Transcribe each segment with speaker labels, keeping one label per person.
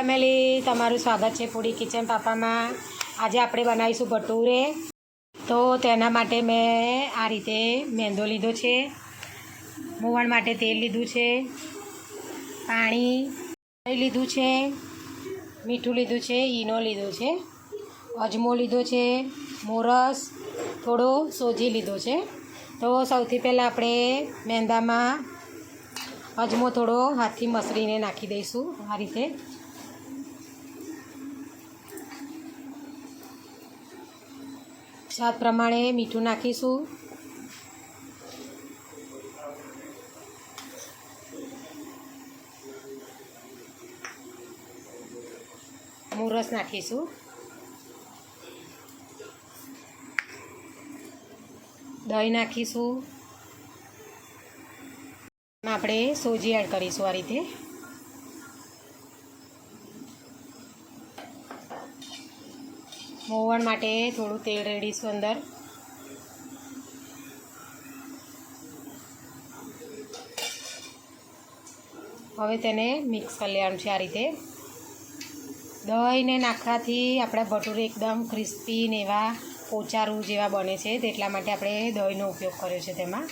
Speaker 1: Family, તમારું સ્વાગત છે પૂરી કિચન પાપામાં. આજે આપણે બનાવીશું ભટુરે. તો તેના માટે મેં આ રીતે મેંદો લીધો છે. મોવણ માટે તેલ લીધું છે. પાણી લીધું છે. મીઠું લીધું છે. ઈનો લીધો છે. અજમો લીધો છે. મોરસ, થોડો સોજી લીધો છે. તો સૌથી પહેલાં આપણે મેંદામાં અજમો થોડો હાથથી મસળીને નાખી દઈશું આ રીતે. સ્વાદ પ્રમાણે મીઠું નાખીશું. મોરસ નાખીશું. દહીં નાખીશું. આપણે સોજી એડ કરીશું આ રીતે. મોવણ માટે થોડું તેલ રેડીશું અંદર. હવે તેને મિક્સ કરી લેવાનું છે આ રીતે. દહીંને નાખવાથી આપણા ભટુરે એકદમ ક્રિસ્પી ને એવા પોચારું જેવા બને છે, તેટલા માટે આપણે દહીંનો ઉપયોગ કર્યો છે તેમાં.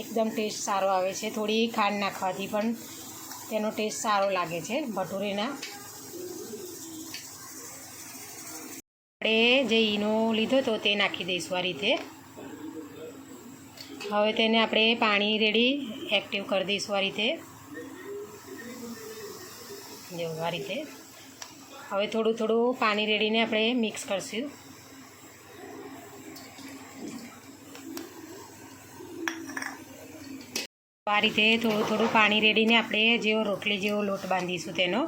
Speaker 1: એકદમ ટેસ્ટ સારો આવે છે. થોડી ખાંડ નાખવાથી પણ તેનો ટેસ્ટ સારો લાગે છે ભટુરેના આપણે જે ઈનો લીધો તો તે નાખી દઈશું આ રીતે. હવે તેને આપણે પાણી રેડી એક્ટિવ કરી દઈશું આ રીતે. જેવું આ રીતે. હવે થોડું થોડું પાણી રેડીને આપણે મિક્સ કરશું. આ રીતે થોડું થોડું પાણી રેડીને આપણે જેવો રોટલી જેવો લોટ બાંધીશું તેનો.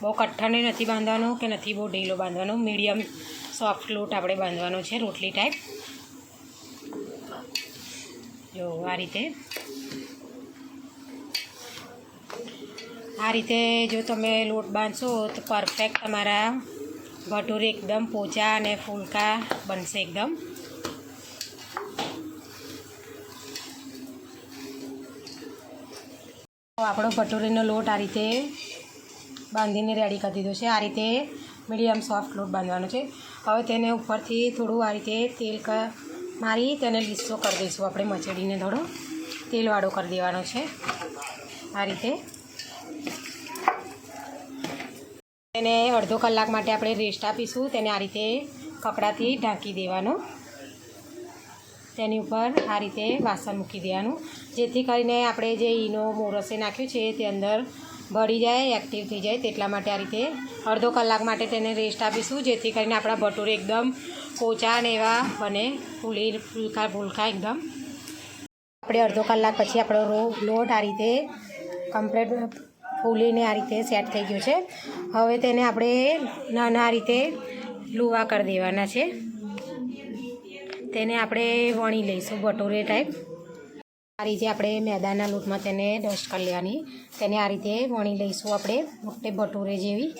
Speaker 1: બહુ કઠ્ઠાને નથી બાંધવાનો કે નથી બહુ ઢીલો બાંધવાનો, મીડિયમ સોફ્ટ લોટ આપણે બાંધવાનો છે, રોટલી ટાઈપ જો, આ રીતે. આ રીતે જો તમે લોટ બાંધશો, તો પરફેક્ટ તમારા ભટુરે એકદમ પોચા અને ફૂલકા બનશે એકદમ. આપણો ભટુરીનો લોટ આ રીતે બાંધીને રેડી કરી દીધો છે. આ રીતે મીડિયમ સોફ્ટ લોટ બાંધવાનો છે. હવે તેને ઉપરથી થોડું આ રીતે તેલ મારી તેને લીસો કરી દઈશું. આપણે મચડીને થોડો તેલવાળો કરી દેવાનો છે. આ રીતે. તેને અડધો કલાક માટે આપણે રેસ્ટ આપીશું. તેને આ રીતે કપડાથી ઢાંકી દેવાનો. તેની ઉપર આ રીતે વાસણ મૂકી દેવાનું. જેથી કરીને આપણે જે ઈનો, મોરસે નાખ્યું છે તે અંદર ભળી જાય એક્ટિવ થઈ જાય તેટલા માટે આ રીતે અડધો કલાક માટે તેને રેસ્ટ આપીશું, જેથી કરીને આપણા ભટુરે એકદમ પોચા ને એવા બને, ફૂલી ફૂલકા ફૂલકા એકદમ. આપણે અડધો કલાક પછી આપણો લોટ આ રીતે કમ્પ્લેટ ફૂલીને આ રીતે સેટ થઈ ગયો છે. હવે તેને આપણે નાના રીતે લુવા કરી દેવાના છે. તેને આપણે વણી લઈશું ભટોરે ટાઈપ આ રીતે આપણે મેદાના લોટમાં તેને ડસ્ટ કરી લેવાની. તેને આ રીતે વણી લઈશું આપણે, મોટે ભટુરે જેવી.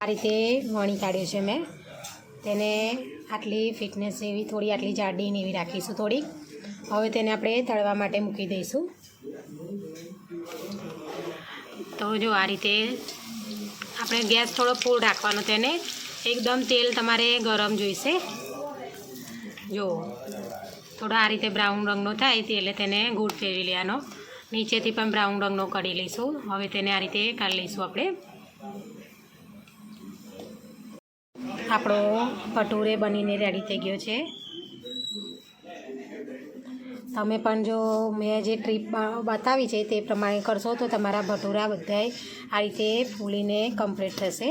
Speaker 1: આ રીતે વણી કાઢ્યું છે મેં. તેને આટલી ફિટનેસ એવી થોડી આટલી જાડી એવી રાખીશું થોડીક. હવે તેને આપણે તળવા માટે મૂકી દઈશું. તો જો આ રીતે આપણે ગેસ થોડો ફૂલ રાખવાનો તેને. એકદમ તેલ તમારે ગરમ જોઈશે. જો, થોડો આ રીતે બ્રાઉન રંગનો થાય એટલે તેને ગુડ ફેરવી લેવાનો. નીચેથી પણ બ્રાઉન રંગનો કરી લઈશું. હવે તેને આ રીતે કાઢી લઈશું આપણે. આપણો ભટુરે બનીને રેડી થઈ ગયો છે. તમે પણ જો મેં જે ટ્રીપ બતાવી છે તે પ્રમાણે કરશો તો તમારા ભટુરા બધાય આ રીતે ફૂલીને કમ્પ્લીટ થશે.